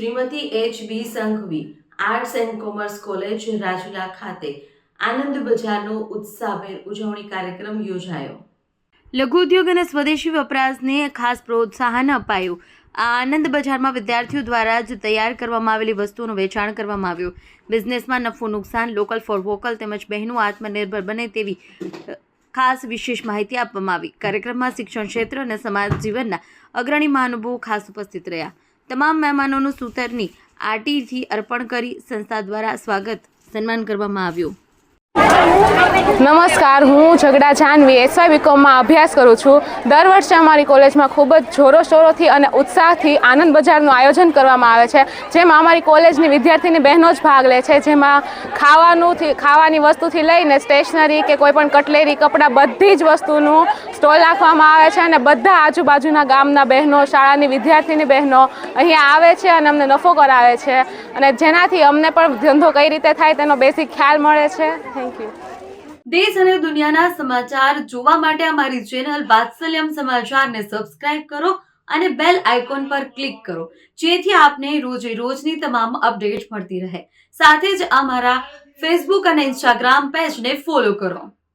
Shrimati H B Sanghvi, arts and commerce college, Rajula ખાતે આનંદ બજારનો ઉત્સાહભેર ઉજવણી કાર્યક્રમ યોજાયો. લઘુ ઉદ્યોગ અને સ્વદેશી વપરાશને ખાસ પ્રોત્સાહન અપાયું. આ આનંદ બજારમાં વિદ્યાર્થીઓ દ્વારા જ તૈયાર કરવામાં આવેલી વસ્તુઓનું વેચાણ કરવામાં આવ્યું. બિઝનેસમાં નફો નુકસાન, લોકલ ફોર વોકલ તેમજ બહેનો આત્મનિર્ભર બને તેવી ખાસ વિશેષ માહિતી આપવામાં આવી. કાર્યક્રમમાં શિક્ષણ ક્ષેત્ર અને સમાજ જીવનના અગ્રણી મહાનુભાવો ખાસ ઉપસ્થિત રહ્યા. તમામ મહેમાનોનું સૂતરની આરટીથી અર્પણ કરી સંસ્થા દ્વારા સ્વાગત સન્માન કરવામાં આવ્યું. નમસ્કાર, હું ઝગડા જાનવી. એસવાય બીકોમમાં અભ્યાસ કરું છું. દર વર્ષે અમારી કોલેજમાં ખૂબ જ જોરોશોરોથી અને ઉત્સાહથી આનંદ બજારનું આયોજન કરવામાં આવે છે. જેમાં અમારી કોલેજની વિદ્યાર્થીની બહેનો જ ભાગ લે છે. જેમાં ખાવાનુંથી, ખાવાની વસ્તુથી લઈને સ્ટેશનરી કે કોઈપણ કટલેરી, કપડાં, બધી જ વસ્તુનું સ્ટોલ રાખવામાં આવે છે અને બધા આજુબાજુના ગામના બહેનો, શાળાની વિદ્યાર્થીની બહેનો અહીંયા આવે છે અને અમને નફો કરાવે છે. અને જેનાથી અમને પણ ધંધો કઈ રીતે થાય તેનો બેસિક ખ્યાલ મળે છે. થેન્ક યુ દેશ અને દુનિયાના સમાચાર જોવા માટે અમારી ચેનલ વાત્સલ્યમ સમાચારને સબસ્ક્રાઇબ કરો અને બેલ આઇકોન પર ક્લિક કરો, જેથી આપને રોજે રોજની તમામ અપડેટ મળતી રહે. સાથે જ અમારા ફેસબુક અને ઇન્સ્ટાગ્રામ પેજને ફોલો કરો.